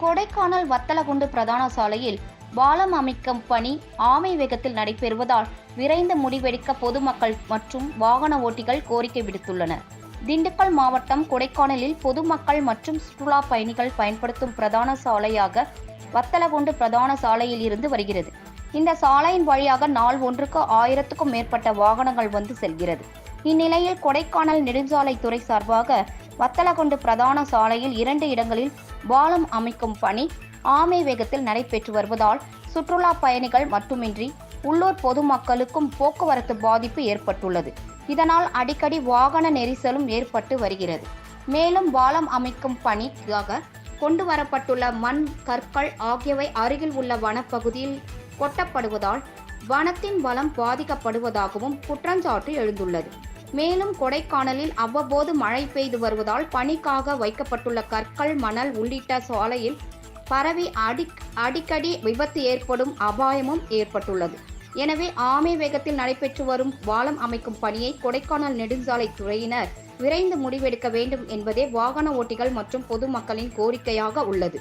கொடைக்கானல் வத்தலகுண்டு பிரதான சாலையில் பாலம் அமைக்கும் பணி ஆமை வேகத்தில் நடைபெறுவதால் விரைந்து முடிவெடுக்க பொதுமக்கள் மற்றும் வாகன ஓட்டிகள் கோரிக்கை விடுத்துள்ளனர். திண்டுக்கல் மாவட்டம் கொடைக்கானலில் பொதுமக்கள் மற்றும் சுற்றுலா பயணிகள் பயன்படுத்தும் பிரதான சாலையாக வத்தலகுண்டு பிரதான சாலையில் இருந்து வருகிறது. இந்த சாலையின் வழியாக நாள் ஒன்றுக்கு ஆயிரத்துக்கும் மேற்பட்ட வாகனங்கள் வந்து செல்கிறது. இந்நிலையில் கொடைக்கானல் நெடுஞ்சாலைத்துறை சார்பாக வத்தலகுண்டு பிரதான சாலையில் இரண்டு இடங்களில் பாலம் அமைக்கும் பணி ஆமை வேகத்தில் நடைபெற்று வருவதால் சுற்றுலா பயணிகள் மட்டுமின்றி உள்ளூர் பொதுமக்களுக்கும் போக்குவரத்து பாதிப்பு ஏற்பட்டுள்ளது. இதனால் அடிக்கடி வாகன நெரிசலும் ஏற்பட்டு வருகிறது. மேலும் பாலம் அமைக்கும் பணிக்காக கொண்டு வரப்பட்டுள்ள மண் கற்கள் ஆகியவை அருகில் உள்ள வனப்பகுதியில் கொட்டப்படுவதால் வனத்தின் வளம் பாதிக்கப்படுவதாகவும் குற்றச்சாட்டு எழுந்துள்ளது. மேலும் கொடைக்கானலில் அவ்வப்போது மழை பெய்து வருவதால் பணிக்காக வைக்கப்பட்டுள்ள கற்கள் மணல் உள்ளிட்ட சாலையில் பரவி அடி அடிக்கடி விபத்து ஏற்படும் அபாயமும் ஏற்பட்டுள்ளது. எனவே ஆமை வேகத்தில் நடைபெற்று வரும் பாலம் அமைக்கும் பணியை கொடைக்கானல் நெடுஞ்சாலை துறையினர் விரைந்து முடிவெடுக்க வேண்டும் என்பதே வாகன ஓட்டிகள் மற்றும் பொதுமக்களின் கோரிக்கையாக உள்ளது.